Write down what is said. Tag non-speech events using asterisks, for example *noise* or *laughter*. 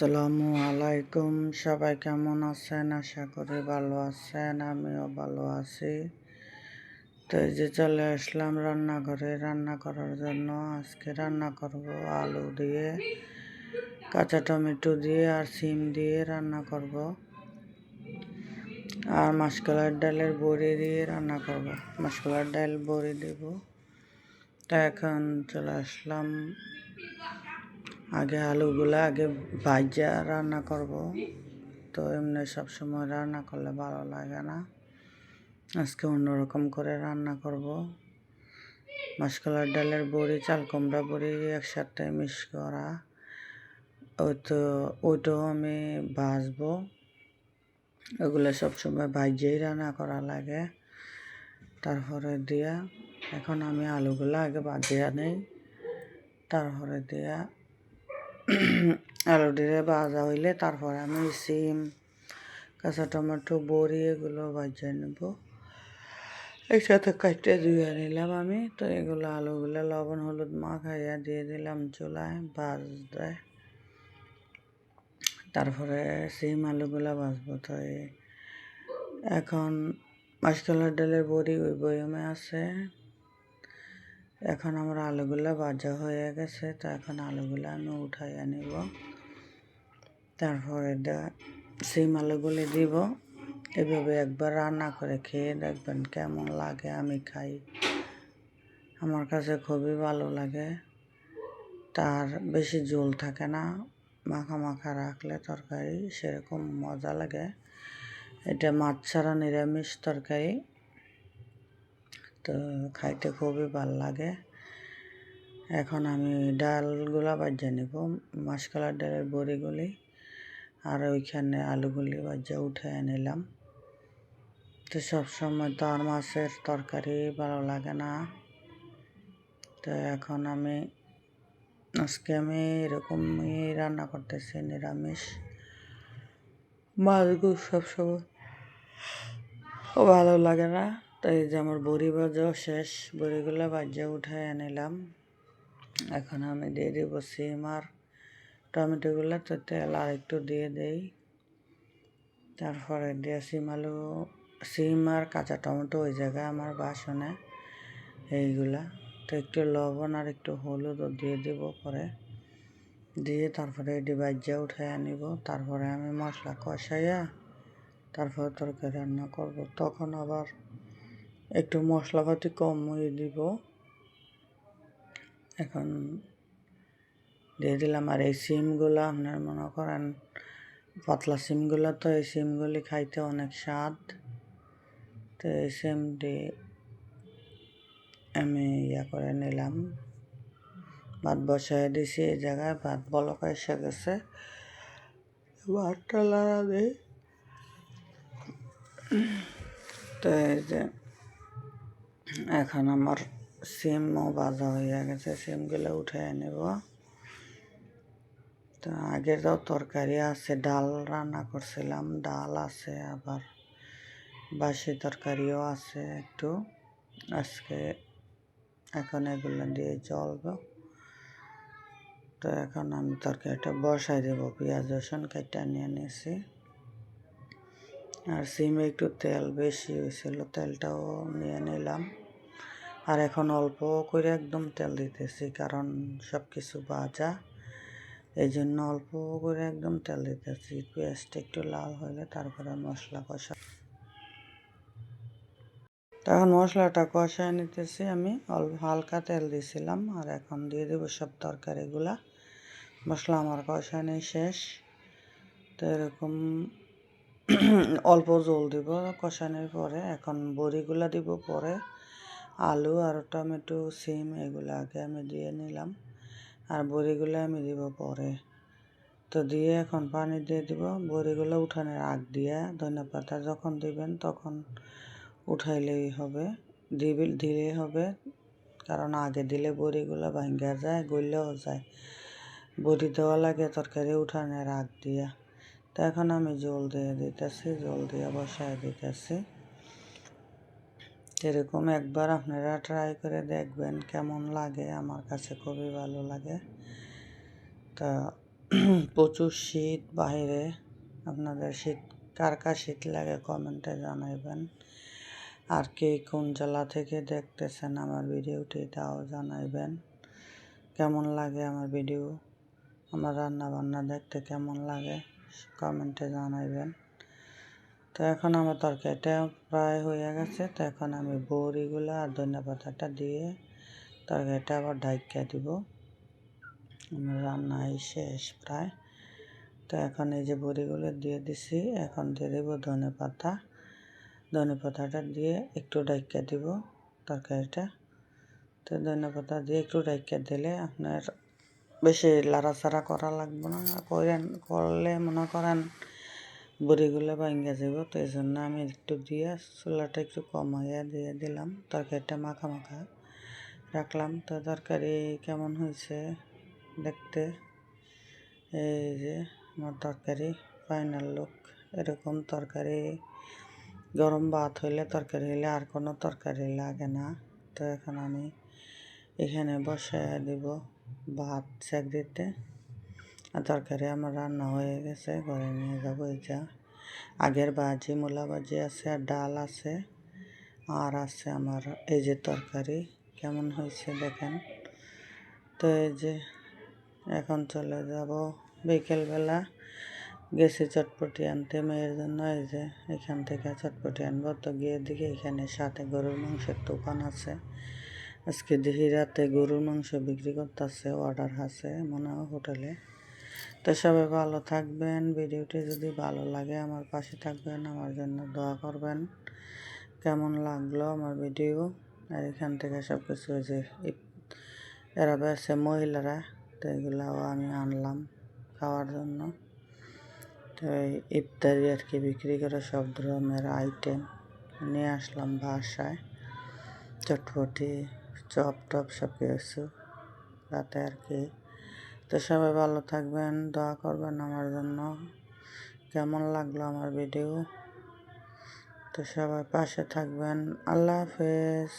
আসসালামু আলাইকুম। সবাই কেমন আছেন? আশা করি ভালো আছেন, আমিও ভালো আছি। তো এই যে চলে আসলাম রান্নাঘরে। রান্না করার জন্য আজকে রান্না করব আলু দিয়ে, কাঁচা টমেটো দিয়ে আর সিম দিয়ে রান্না করব। আর মাসকলার ডালের বড়ি দিয়ে রান্না করব। মাসকলার ডাল বড়ি দেব। তা এখন চলে আসলাম আগে আলুগুলো আগে ভাজা রান্না করব। তো এমনি সবসময় রান্না করলে ভালো লাগে না। আজকে অন্যরকম করে রান্না করব। মাসকলার ডালের বড়ি, চাল, কুমড়া বড়ি একসাথে মিক্স করা। ওই তো ওইটাও আমি ভাজবো। ওগুলো সবসময় ভাজিয়েই রান্না করা লাগে। তারপরে দিয়া, এখন আমি আলুগুলো আগে ভাজিয়া নেই। তারপরে দিয়া আলু দিয়ে ভাজা হইলে তারপরে আমি সিম, কাঁচা টমেটো, বড়ি এগুলো ভাজিয়ে নেব। একসাথে কাটতে ধুয়ে নিলাম আমি। তো এগুলো আলুগুলো লবণ, হলুদ মাখাইয়া দিয়ে দিলাম চুলায় দেয় তারপরে সিম আলুগুলো ভাজবো। তো এখন মাসকলার ডালের বড়ি ওই বয়মে আছে। এখন আমার আলুগুলো ভাজা হয়ে গেছে, তো এখন আলুগুলো আমি উঠাইয়া নিব। তারপরে সিম আলুগুলি দিব। এভাবে একবার রান্না করে খেয়ে দেখবেন কেমন লাগে, আমি খাই। আমার কাছে খুবই ভালো লাগে। তার বেশি জোল থাকে না, মাখা মাখা রাখলে তরকারি সেরকম মজা লাগে। এটা মাছ ছাড়া নিরামিষ তরকারি। তো খাইতে খুবই ভালো লাগে। এখন আমি ডালগুলা বাজিয়ে নিব, মাসকালার ডালের বড়িগুলি আর ওইখানে আলুগুলি বাজিয়ে উঠে নিলাম। তো সবসময় তো আর মাছের তরকারি ভালো লাগে না। তো এখন আমি, আজকে আমি এরকমই রান্না করতেছি, নিরামিষ। মাছগুলো সবসময় ভালো লাগে না। তো এই যে আমার বড়ি ভাজাও শেষ। বড়িগুলো বাজিয়ে উঠে নিলাম এখন আমি দিয়ে দিব সিম আর টমেটোগুলো, তো তেল আর একটু দিয়ে দেই। তারপরে দিয়ে সিম আলু, সিম আর কাঁচা টমেটো ওই জায়গায় আমার বাসনে, এইগুলা। তো একটু লবণ আর একটু হলুদও দিয়ে দিব পরে। দিয়ে তারপরে এটি বাজিয়ে উঠে আনিব। তারপরে আমি মশলা কষাইয়া তারপরে তরকারি রান্না করব। তখন আবার একটু মশলাপাতি কম দিব। এখন দিয়ে দিলাম আর এই সিমগুলো আপনার মনে করেন পাতলা সিমগুলো তো এই সিমগুলি খাইতে অনেক স্বাদ। তো এই সিমটি আমি ইয়া করে নিলাম। ভাত বসাই দিছি এই জায়গায়, ভাত বলক এসে গেছে। ভাতটা লাড়া দিই তো এই যে এখন আমার সিমও ভাজা হয়ে গেছে, সিমগুলো উঠে নেব। তো আগে তো তরকারি আছে, ডাল রান্না করছিলাম, ডাল আছে আবার বাসি তরকারিও আছে একটু। আজকে এখন এগুলো দিয়ে চলব তো এখন আমি তরকারিটা বসাই দেবো, পেঁয়াজ, রসুন কেটে নিয়ে নিয়েছি আর সিমে একটু তেল বেশি হয়েছিল, তেলটাও নিয়ে নিলাম। আর এখন অল্প করে একদম তেল দিতেছি, কারণ সব কিছু ভাজা। এই জন্য অল্প করে একদম তেল দিতেছি। পেঁয়াজটা একটু লাল হলে তারপরে মশলা কষা। তখন মশলাটা কষায় নিতেছি আমি। অল্প হালকা তেল দিয়েছিলাম আর এখন দিয়ে দেবো সব তরকারিগুলা। মশলা আমার কষায় কষানি শেষ। তো এরকম *clears throat* অল্প জল দিব কষানোর পরে। এখন বড়িগুলা দিব পরে। আলু আর টমেটো সিম এগুলো আগে আমি দিয়ে নিলাম। আর বড়িগুলো আমি দিব পরে। তো দিয়ে এখন পানি দিয়ে দিব। বড়িগুলো উঠানোর আগ দিয়ে ধনে পাতা যখন দিবেন তখন উঠাইলেই হবে। দিবি, দিলেই হবে। কারণ আগে দিলে বড়িগুলো ভাঙ্গা যায় গলেও যায়। বড়ি দেওয়া লাগে তরকারি উঠানোর আগ দিয়া। তো এখন আমি জল দিয়ে দিতেছি, জল দিয়ে বসায় দিতেছি। এরকম একবার আপনারা ট্রাই করে দেখবেন কেমন লাগে, আমার কাছে খুবই ভালো লাগে। তা *clears throat* প্রচুর শীত বাইরে, আপনাদের শীত, কার কার শীত লাগে কমেন্টে জানাইবেন। আর কে কোন জেলা থেকে দেখতেছেন আমার ভিডিওটি তাও জানাইবেন। কেমন লাগে আমার ভিডিও আমার রান্না বান্না দেখতে কেমন লাগে কমেন্টে জানাইবেন। তো এখন আমার তরকারিটা প্রায় হয়ে গেছে। তো এখন আমি বড়িগুলো আর ধনিয়া পাতাটা দিয়ে তরকারিটা আবার ঢাইকা দিব। আমার রান্নাই শেষ প্রায়। তো এখন এই যে বড়িগুলো দিয়ে দিছি, এখন দিয়ে দেবো ধনে পাতা। ধনে পাতাটা দিয়ে একটু ডাইকা দিব তরকারিটা। তো ধনে পাতা দিয়ে একটু ডাইকা দিলে আপনার বেশি লাড়াচাড়া করা লাগবে না। করেন, করলে মনে করেন বড়িগুলো ভাঙ্গে যাব, তো এই জন্য আমি একটু দিয়ে চুলাটা একটু কমাইয়া দিয়ে দিলাম, তরকারিটা মাখা মাখা রাখলাম। তো তরকারি কেমন হয়েছে দেখতে? এই যে আমার তরকারি ফাইনাল লুক এরকম তরকারি, গরম ভাত হইলে তরকারি হইলে আর কোনো তরকারি লাগে না। তো এখন আমি এখানে বসে দিব ভাত সেক দিতে আর তরকারি আমার রান্না হয়ে গেছে, ঘরে নিয়ে যাব এটা আগের ভাজি, মূলা ভাজি আছে আর ডাল আছে, আর আছে আমার এই যে তরকারি। কেমন হয়েছে দেখেন? তো এই যে এখন চলে যাব বিকেলবেলা। গেছি চটপটি আনতে মেয়ের জন্য, এই যে এখান থেকে চটপটি আনব। তো গিয়ে দিকে এখানে সাথে গরুর মাংসের দোকান আছে। আজকে দেখি রাতে গরুর মাংস বিক্রি করতেছে অর্ডার আছে মনে হয় হোটেলে। তো সবাই ভালো থাকবেন। ভিডিওটি যদি ভালো লাগে আমার পাশে থাকবেন, আমার জন্য দোয়া করবেন। কেমন লাগল আমার ভিডিও? আর এখান থেকে সব কিছু যে এরা বেছে মহিলারা, তো এগুলাও আমি আনলাম খাওয়ার জন্য। তো ইফতারি আর কি বিক্রি করে সব ধরনের আইটেম নিয়ে আসলাম বাসায়। চটপটি, চপ টপ সব কিছু রাতে আর কি। তো সবাই ভালো থাকবেন, দোয়া করবেন আমার জন্য। কেমন লাগল আমার ভিডিও তো সবাই পাশে থাকবেন। আল্লাহ হাফেজ।